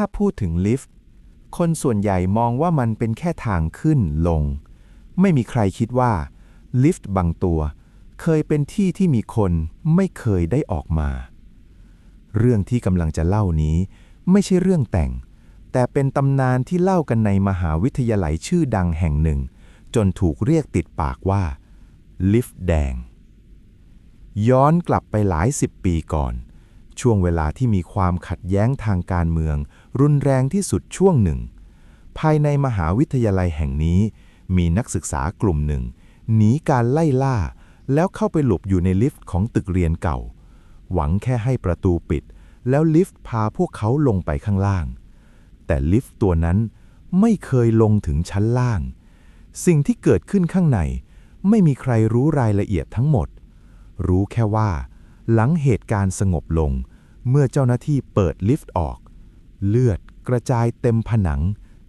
ถ้าพูดถึงลิฟต์ คนส่วนใหญ่มองว่ามันเป็นแค่ทางขึ้นลง ไม่มีใครคิดว่า ลิฟต์บางตัว เคยเป็นที่ที่มีคนไม่เคยได้ออกมา เรื่องที่กำลังจะเล่านี้ ไม่ใช่เรื่องแต่ง แต่เป็นตำนานที่เล่ากันในมหาวิทยาลัยชื่อดังแห่งหนึ่ง จนถูกเรียกติดปากว่า ลิฟต์แดง ย้อนกลับไปหลายสิบปีก่อน ช่วงเวลาที่มีความขัดแย้งทางการเมือง รุนแรงที่สุดช่วงหนึ่ง ภายในมหาวิทยาลัยแห่งนี้ มีนักศึกษากลุ่มหนึ่งหนีการไล่ล่า แล้วเข้าไปหลบอยู่ในลิฟต์ของตึกเรียนเก่า หวังแค่ให้ประตูปิด แล้วลิฟต์พาพวกเขาลงไปข้างล่าง แต่ลิฟต์ตัวนั้นไม่เคยลงถึงชั้นล่าง สิ่งที่เกิดขึ้นข้างใน ไม่มีใครรู้รายละเอียดทั้งหมด รู้แค่ว่า หลังเหตุการณ์สงบลง เมื่อเจ้าหน้าที่เปิดลิฟต์ออก เลือดกระจายเต็มผนัง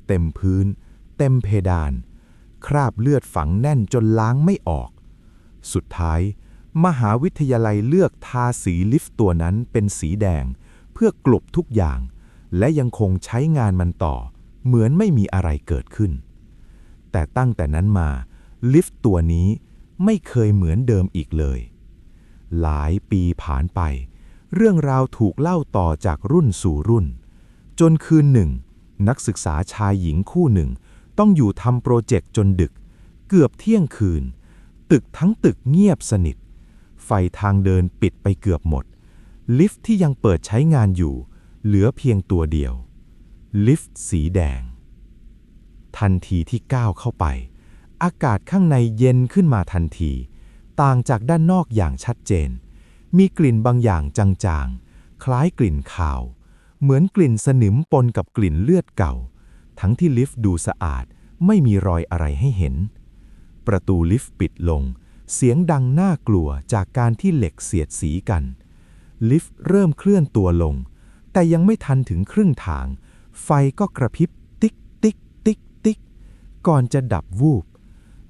เต็มพื้น เต็มเพดาน คราบเลือดฝังแน่นจนล้างไม่ออก สุดท้าย มหาวิทยาลัยเลือกทาสีลิฟต์ตัวนั้นเป็นสีแดง เพื่อกลบทุกอย่าง และยังคงใช้งานมันต่อ เหมือนไม่มีอะไรเกิดขึ้น แต่ตั้งแต่นั้นมา ลิฟต์ตัวนี้ไม่เคยเหมือนเดิมอีกเลย หลายปีผ่านไป เรื่องราวถูกเล่าต่อจากรุ่นสู่รุ่น จนคืนหนึ่ง นักศึกษาชายหญิงคู่หนึ่ง ต้องอยู่ทำโปรเจกต์จนดึก เกือบเที่ยงคืน ตึกทั้งตึกเงียบสนิท ไฟทางเดินปิดไปเกือบหมด ลิฟต์ที่ยังเปิดใช้งานอยู่ เหลือเพียงตัวเดียว ลิฟต์สีแดง ทันทีที่ก้าวเข้าไป อากาศข้างในเย็นขึ้นมาทันที ต่างจากด้านนอกอย่างชัดเจน มีกลิ่นบางอย่างจางๆ คล้ายกลิ่นคาว เหมือนกลิ่นสนิมปนกับกลิ่นเลือดเก่า ทั้งที่ลิฟต์ดูสะอาดไม่มีรอยอะไรให้เห็น ประตูลิฟต์ปิดลง เสียงดังน่ากลัวจากการที่เหล็กเสียดสีกัน ลิฟต์เริ่มเคลื่อนตัวลง แต่ยังไม่ทันถึงครึ่งทาง ไฟก็กระพริบติ๊กติ๊กติ๊กติ๊กก่อนจะดับวูบ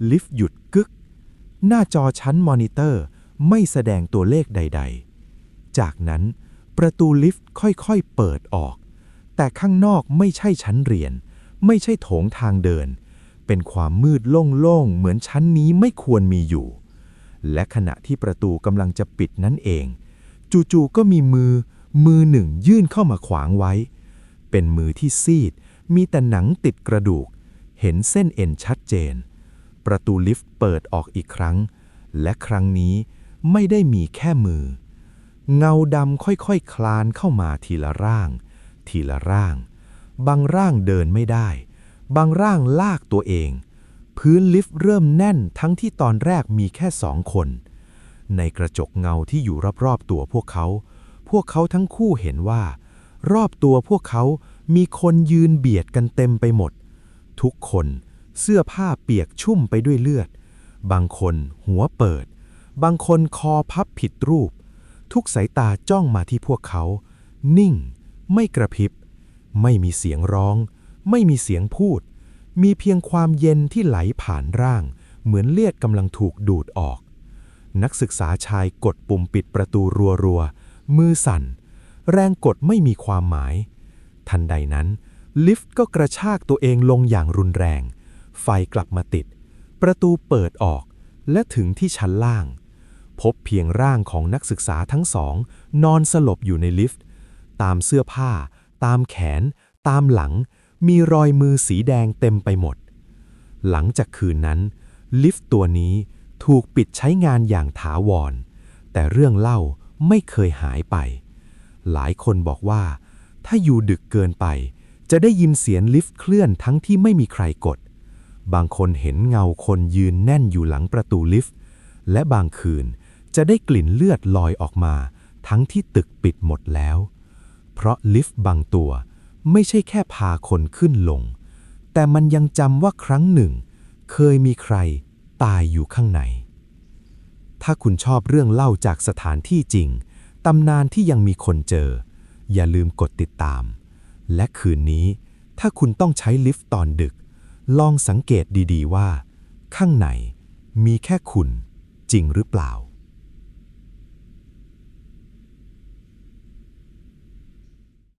ลิฟต์หยุดกึก หน้าจอชั้นมอนิเตอร์ ไม่แสดงตัวเลขใด ๆ จากนั้นประตูลิฟต์ค่อยๆเปิดออก แต่ข้างนอกไม่ใช่ชั้นเรียน ไม่ใช่โถงทางเดิน เป็นความมืดโล่งๆ เหมือนชั้นนี้ไม่ควรมีอยู่ และขณะที่ประตูกำลังจะปิดนั่นเอง จู่ๆก็มีมือ มือหนึ่งยื่นเข้ามาขวางไว้ เป็นมือที่ซีด มีแต่หนังติดกระดูก เห็นเส้นเอ็นชัดเจน ประตูลิฟต์เปิดออกอีกครั้ง และครั้งนี้ ไม่ได้มีแค่มือ เงาดำค่อยๆคคลานเข้ามาทีละร่าง ทีละร่าง บางร่างเดินไม่ได้ บางร่างลากตัวเอง พื้นลิฟต์เริ่มแน่นทั้งที่ตอนแรกมีแค่สองคน ในกระจกเงาที่อยู่รอบๆตัวพวกเขา พวกเขาทั้งคู่เห็นว่า รอบตัวพวกเขามีคนยืนเบียดกันเต็มไปหมด ทุกคนเสื้อผ้าเปียกชุ่มไปด้วยเลือด บางคนหัวเปิด บางคนคอพับผิดรูป ทุกสายตาจ้องมาที่พวกเขา นิ่ง ไม่กระพริบ ไม่มีเสียงร้อง ไม่มีเสียงพูด มีเพียงความเย็นที่ไหลผ่านร่าง เหมือนเลือดกำลังถูกดูดออก นักศึกษาชายกดปุ่มปิดประตูรัวๆ มือสั่น แรงกดไม่มีความหมาย ทันใดนั้น ลิฟต์ก็กระชากตัวเองลงอย่างรุนแรง ไฟกลับมาติด ประตูเปิดออกและถึงที่ชั้นล่าง พบเพียงร่างของนักศึกษาทั้งสอง นอนสลบอยู่ในลิฟต์ ตามเสื้อผ้า ตามแขน ตามหลัง มีรอยมือสีแดงเต็มไปหมด หลังจากคืนนั้น ลิฟต์ตัวนี้ถูกปิดใช้งานอย่างถาวร แต่เรื่องเล่าไม่เคยหายไป หลายคนบอกว่า ถ้าอยู่ดึกเกินไป จะได้ยินเสียงลิฟต์เคลื่อนทั้งที่ไม่มีใครกด บางคนเห็นเงาคนยืนแน่นอยู่หลังประตูลิฟต์ และบางคืน จะได้กลิ่นเลือดลอยออกมา ทั้งที่ตึกปิดหมดแล้ว เพราะลิฟต์บางตัวไม่ใช่แค่พาคนขึ้นลง แต่มันยังจำว่าครั้งหนึ่ง เคยมีใครตายอยู่ข้างใน ถ้าคุณชอบเรื่องเล่าจากสถานที่จริง ตำนานที่ยังมีคนเจอ อย่าลืมกดติดตาม และคืนนี้ ถ้าคุณต้องใช้ลิฟต์ตอนดึก ลองสังเกตดีๆว่า ข้างในมีแค่คุณจริงหรือเปล่า